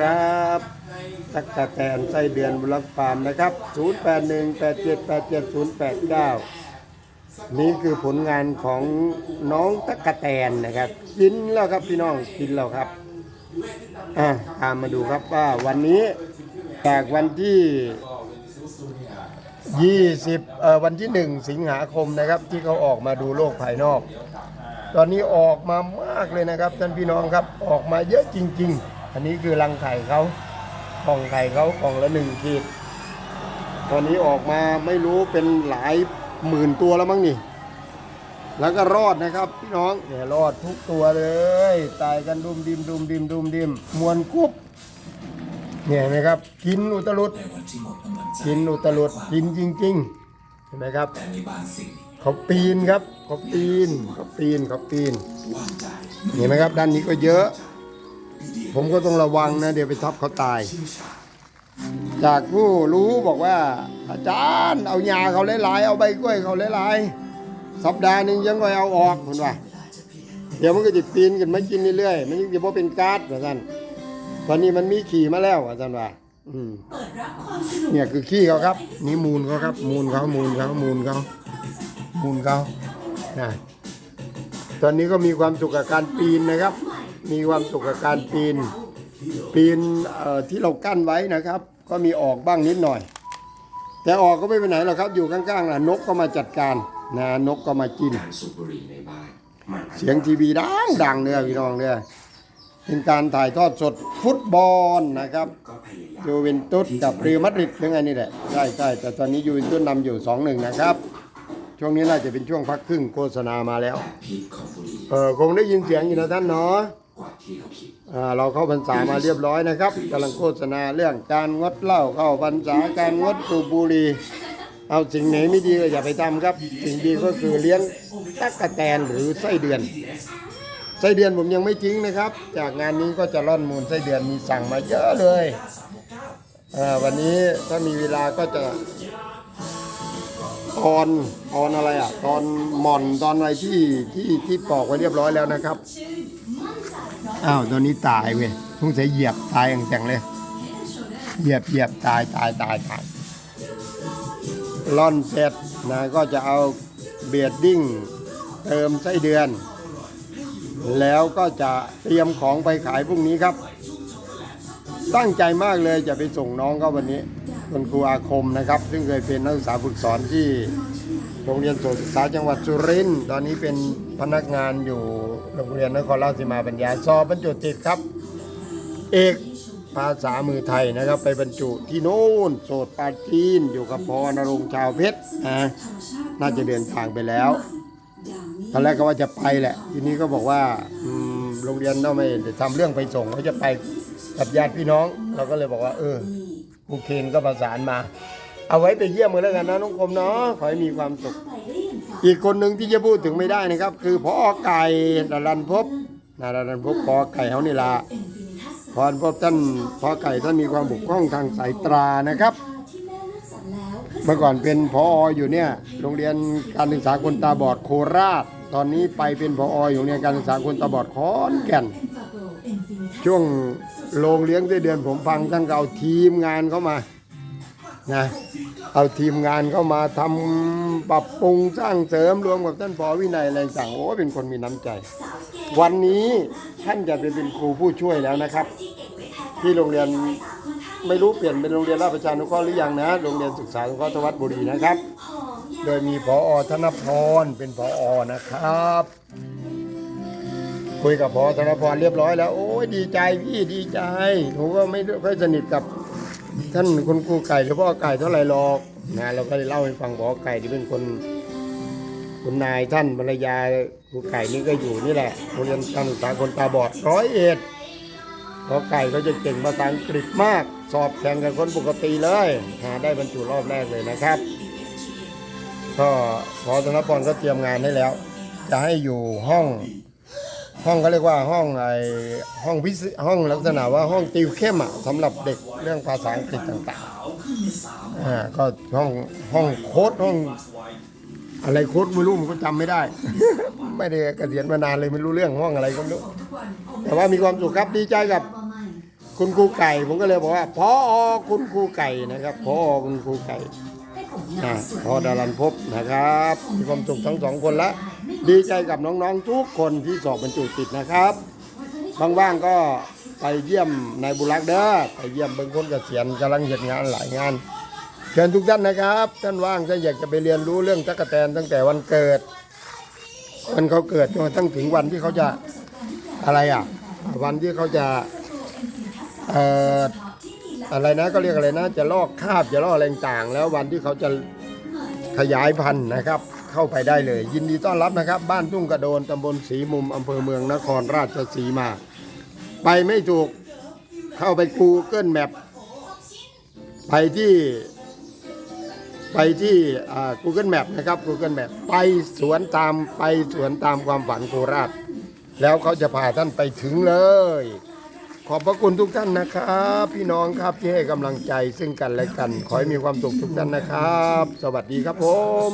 ครับ ตักกะแตนไส้เดือนบุรักปามนะครับ 0818787089 นี่คือผลงานของน้องตักกะแตนนะครับ กินแล้วครับพี่น้องกินแล้วครับอะตามมาดูครับว่าวันนี้จากวันที่ 20เอ่อวันที่ 1 สิงหาคมนะครับ ที่เขาออกมาดูโลกภายนอก ตอนนี้ออกมามากเลยนะครับท่านพี่น้องครับออกมาเยอะจริง ๆ อันนี้คือรังไข่เขากล่องไข่เขากล่องละหนึ่งขีด ตอนนี้ออกมาไม่รู้เป็นหลายหมื่นตัวแล้วมั้งนี่ แล้วก็รอดนะครับพี่น้องเนี่ยรอดทุกตัวเลย ตายกันดุมดิมดุมดิมดุมดิมมวนกุ๊บเนี่ยนไหมครับกินอุตรุดกินอุตรุดกินจริงๆเห็นไหมครับเขาปีนครับเขาปีนเขาปีนเขาปีนเห็นไหมครับด้านนี้ก็เยอะ ผมก็ต้องระวังนะ เดี๋ยวไปทับเขาตาย จากผู้รู้บอกว่า อาจารย์เอาหญ้าเขาหลายๆเอาใบกล้วยเขาหลายๆสัปดาห์หนึ่งยังไงเอาออกคุณว่า เดี๋ยวมันก็จะปีนกันมากินเรื่อยๆมันยังจะพอเป็นก๊าซว่าท่านตอนนี้มันมีขี่มาแล้วอาจารย์ว่าอืมเปิดรับความสนุกเนี่ยคือขี้เขาครับ นี่มูลเขาครับ มูลเขามูลเขามูลเขามูลเขานะตอนนี้ก็มีความสุขกับการปีนนะครับ มีความสุขกับการปีน ปีนที่เรากั้นไว้นะครับ ก็มีออกบ้างนิดหน่อย แต่ออกก็ไม่ไปไหนหรอกครับ อยู่ข้างๆนะนกก็มาจัดการนะนกก็มากิน เสียงทีวีดังดังเนี่ยพี่น้องเนี่ยเป็นการถ่ายทอดสดฟุตบอลนะครับยูเวนตุสกับเรอัลมาดริดเป็นไงนี่แหละใช่ใช่แต่ตอนนี้ยูเวนตุสนำอยู่2องหนึ่งนะครับ ช่วงนี้น่าจะเป็นช่วงพักครึ่งโฆษณามาแล้ว เออคงได้ยินเสียงอยู่นะท่านเนาะ กว่าที่เราคิดอ่าเราเข้าพรรษามาเรียบร้อยนะครับกำลังโฆษณาเรื่องการงดเหล้าเข้าพรรษาการงดสูบบุหรี่เอาสิ่งไหนไม่ดีก็อย่าไปทำครับ สิ่งดีก็คือเลี้ยงตั๊กแตนหรือไส้เดือน ไส้เดือนผมยังไม่ทิ้งนะครับ จากงานนี้ก็จะร่อนมูลไส้เดือนมีสั่งมาเยอะเลยอ่าวันนี้ถ้ามีเวลาก็จะตอนตอนอะไรอะตอนหม่อนตอนอะไรที่ที่ที่ปอกไว้เรียบร้อยแล้วนะครับ อ้าวตอนนี้ตายเว้ยทุ่งเสียเหยียบตายอย่างแข็งเลย เหยียบเหยียบตายตายตายตายร่อนเสร็จนะก็จะเอาเบียดดิ้งเติมไส้เดือน แล้วก็จะเตรียมของไปขายพรุ่งนี้ครับ ตั้งใจมากเลยจะไปส่งน้องเขาวันนี้คุณครูอาคมนะครับ ซึ่งเคยเป็นนักศึกษาฝึกสอนที่ โรงเรียนโสตศึกษาจังหวัดสุรินทร์ตอนนี้เป็นพนักงานอยู่โรงเรียนนครราชสีมาปัญญาสอบบรรจุติดครับ เอกภาษามือไทยนะครับ ไปบรรจุที่โน่นโสดปาจีนอยู่กับพอนรงชาวเพชรนะน่าจะเดินทางไปแล้วตอนแรกก็ว่าจะไปแหละ ทีนี้ก็บอกว่าโรงเรียนเราไม่ได้ทำเรื่องไปส่งเขาจะไปกับญาติพี่น้อง เราก็เลยบอกว่า เออครูเคนก็ประสานมา เอาไว้ไปเยี่ยมกันแล้วกันนะน้องคมเนาะขอให้มีความสุข อีกคนหนึ่งที่จะพูดถึงไม่ได้นะครับ คือพอไก่ดารันพบนาดารันพบพอไก่เขานี่ละเป็นฟินิทัศน์พรพบท่านพอไก่ท่านมีความบุกพร่องทางสายตรานะครับ เมื่อก่อนเป็นพออยู่เนี่ยโรงเรียนการศึกษาคนตาบอดโคราช ตอนนี้ไปเป็นพออยู่โรงเรียนการศึกษาคนตาบอดขอนแก่น ช่วงโรงเลี้ยงไส้เดือนผมฟังท่านก็เอาทีมงานเข้ามา นะเอาทีมงานเข้ามาทำปรับปรุงสร้างเสริมรวมกับท่านพอวินัยอะไรต่างโอ้เป็นคนมีน้ำใจ วันนี้ท่านจะไปเป็นครูผู้ช่วยแล้วนะครับ ที่โรงเรียนไม่รู้เปลี่ยนเป็นโรงเรียนราชประชานุเคราะห์หรือยังนะโรงเรียนศึกษานุเคราะห์ทวัดบุรีนะครับ โดยมีพอธนพรเป็นพออนะครับ คุยกับพอธนพรเรียบร้อยแล้ว โอ้ยดีใจพี่ดีใจหนูก็ไม่ค่อยสนิทกับ ท่านคุณครูไก่หรือพ่อไก่เท่าไรหรอกนะเราก็เลยเล่าให้ฟังพอกไก่ที่เป็นคนคุณนายท่านภรรยาครูไก่นี่ก็อยู่นี่แหละโรงเรียนการศึกษาคนตาบอดร้อยเอ็ดพอไก่ก็จะเก่งภาษาอังกฤษมาก สอบแข่งกับคนปกติเลยหาได้บรรจุรอบแรกเลยนะครับ ก็พอธนพรก็เตรียมงานให้แล้ว จะให้อยู่ห้อง ห้องเขาเรียกว่าห้องไอห้องพิเศษห้องลักษณะว่าห้องติวเข้มอะสำหรับเด็กเรื่องภาษาอังกฤษต่างๆอ่าก็ห้องห้องโค้ดห้อง อะไรโค้ดไม่รู้ผมก็จำไม่ได้ ไม่ได้เกษียณมานานเลยไม่รู้เรื่องห้องอะไรก็ไม่รู้แต่ว่ามีความสุขครับดีใจกับคุณครูไก่ ผมก็เลยบอกว่าพอคุณครูไก่นะครับพอคุณครูไก่ให้ผมอ่าเงาสวยพอดารันพบนะครับ มีความสุขทั้งสองคนละ ดีใจกับน้องๆทุกคนที่สอบบรรจุติดนะครับว่างๆก็ไปเยี่ยมนายบุรักเด้อไปเยี่ยมเบิ่งคนเกษียณกำลังเหตุงานหลายงานเชิญทุกท่านนะครับท่านว่างถ้าอยากจะไปเรียนรู้เรื่องตั๊กแตนตั้งแต่วันเกิดวันเขาเกิดจนกระทั่งถึงวันที่เขาจะอะไรอะ วันที่เขาจะเอ่ออะไรนะก็เรียกอะไรนะ จะลอกคาบจะลอกอะไรต่างแล้ววันที่เขาจะขยายพันธุ์นะครับ เข้าไปได้เลย ยินดีต้อนรับนะครับ บ้านทุ่งกระโดนตำบลสีมุมอำเภอเมืองนครราชสีมา ไปไม่ถูกเข้าไป Google Map ไปที่ไปที่อ่า Google Map นะครับ Google Map ไปสวนตามไปสวนตามความฝันโคราช แล้วเขาจะพาท่านไปถึงเลย ขอบพระคุณทุกท่านนะครับ พี่น้องครับที่ให้กำลังใจซึ่งกันและกัน ขอให้มีความสุขทุกท่านนะครับ สวัสดีครับผม